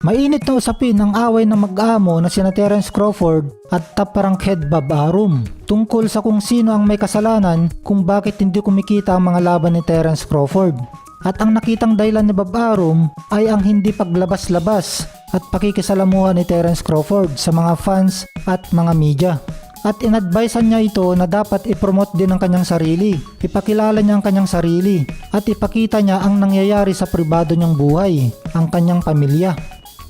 Mainit na usapin ang away ng mag-amo na sina Terence Crawford at Taparangkhed Bob Arum tungkol sa kung sino ang may kasalanan kung bakit hindi kumikita ang mga laban ni Terence Crawford. At ang nakitang dahilan ni Bob Arum ay ang hindi paglabas-labas at pakikisalamuhan ni Terence Crawford sa mga fans at mga media. At inadvisean niya ito na dapat ipromote din ang kanyang sarili, ipakilala niya ang kanyang sarili, at ipakita niya ang nangyayari sa pribado niyang buhay, ang kanyang pamilya.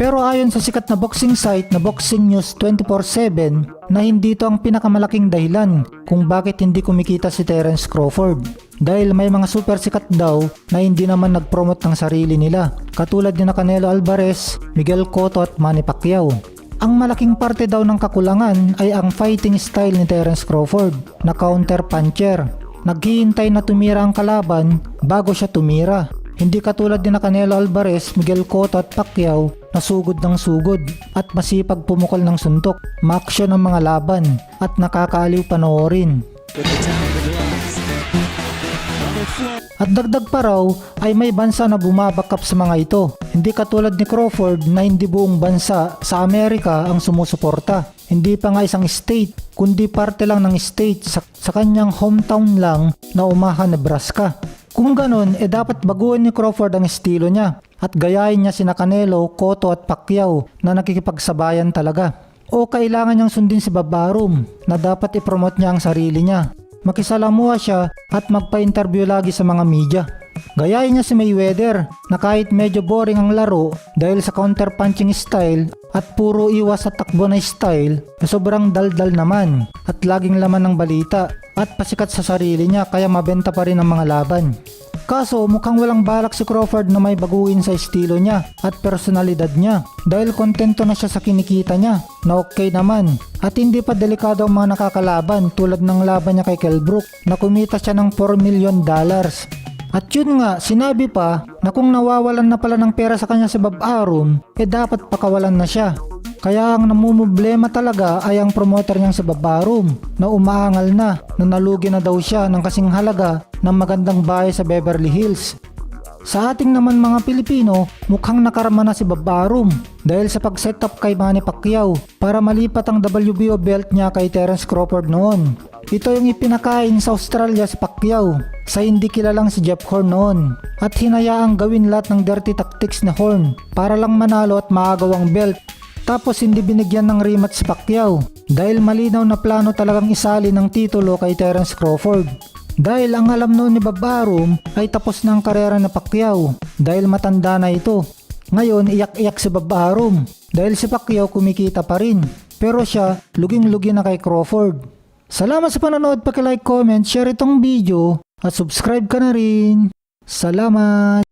Pero ayon sa sikat na boxing site na Boxing News 24-7 na hindi ito ang pinakamalaking dahilan kung bakit hindi kumikita si Terence Crawford. Dahil may mga super sikat daw na hindi naman nag-promote ng sarili nila katulad ni na Canelo Alvarez, Miguel Cotto at Manny Pacquiao. Ang malaking parte daw ng kakulangan ay ang fighting style ni Terence Crawford na counter puncher. Naghihintay na tumira ang kalaban bago siya tumira. Hindi katulad ni na Canelo Alvarez, Miguel Cotto at Pacquiao na sugod ng sugod at masipag pumukol ng suntok, maaksyon ng mga laban at nakakaaliw panoorin. At dagdag pa raw ay may bansa na bumabakap sa mga ito. Hindi katulad ni Crawford na hindi buong bansa sa Amerika ang sumusuporta. Hindi pa nga isang state, kundi parte lang ng state sa, sa kanyang hometown lang na Omaha, Nebraska. Kung ganon, eh dapat baguhin ni Crawford ang estilo niya at gayahin niya sina Canelo, Cotto at Pacquiao na nakikipagsabayan talaga. O kailangan niyang sundin si Babarum na dapat ipromote niya ang sarili niya. Makisalamuha siya at magpa-interview lagi sa mga media. Gayahin niya si Mayweather na kahit medyo boring ang laro dahil sa counter punching style at puro iwas sa takbo na style na sobrang daldal naman at laging laman ng balita at pasikat sa sarili niya kaya mabenta pa rin ang mga laban. Kaso mukhang walang balak si Crawford na may baguhin sa estilo niya at personalidad niya dahil kontento na siya sa kinikita niya na okay naman at hindi pa delikado ang mga nakakalaban tulad ng laban niya kay Kell Brook na kumita siya ng 4 million dollars. At yun nga, sinabi pa na kung nawawalan na pala ng pera sa kanya si Bob Arum, eh dapat pakawalan na siya. Kaya ang namumblema talaga ay ang promoter niyang si Bob Arum na umaangal na na nalugi na daw siya ng kasing halaga ng magandang bahay sa Beverly Hills. Sa ating naman mga Pilipino, mukhang nakarama na si Bob Arum dahil sa pag-set up kay Manny Pacquiao para malipat ang WBO belt niya kay Terence Crawford noon. Ito yung ipinakain sa Australia si Pacquiao sa hindi kilalang si Jeff Horn noon at hinayaang gawin lahat ng dirty tactics ni Horn para lang manalo at maagaw ang belt tapos hindi binigyan ng rematch si Pacquiao dahil malinaw na plano talagang isali ng titulo kay Terence Crawford. Dahil ang alam noon ni Bob Arum ay tapos na ang karera na Pacquiao dahil matanda na ito. Ngayon iyak-iyak si Bob Arum dahil si Pacquiao kumikita pa rin pero siya luging-lugi na kay Crawford. Salamat sa panonood, like, comment, share itong video at subscribe ka na rin. Salamat!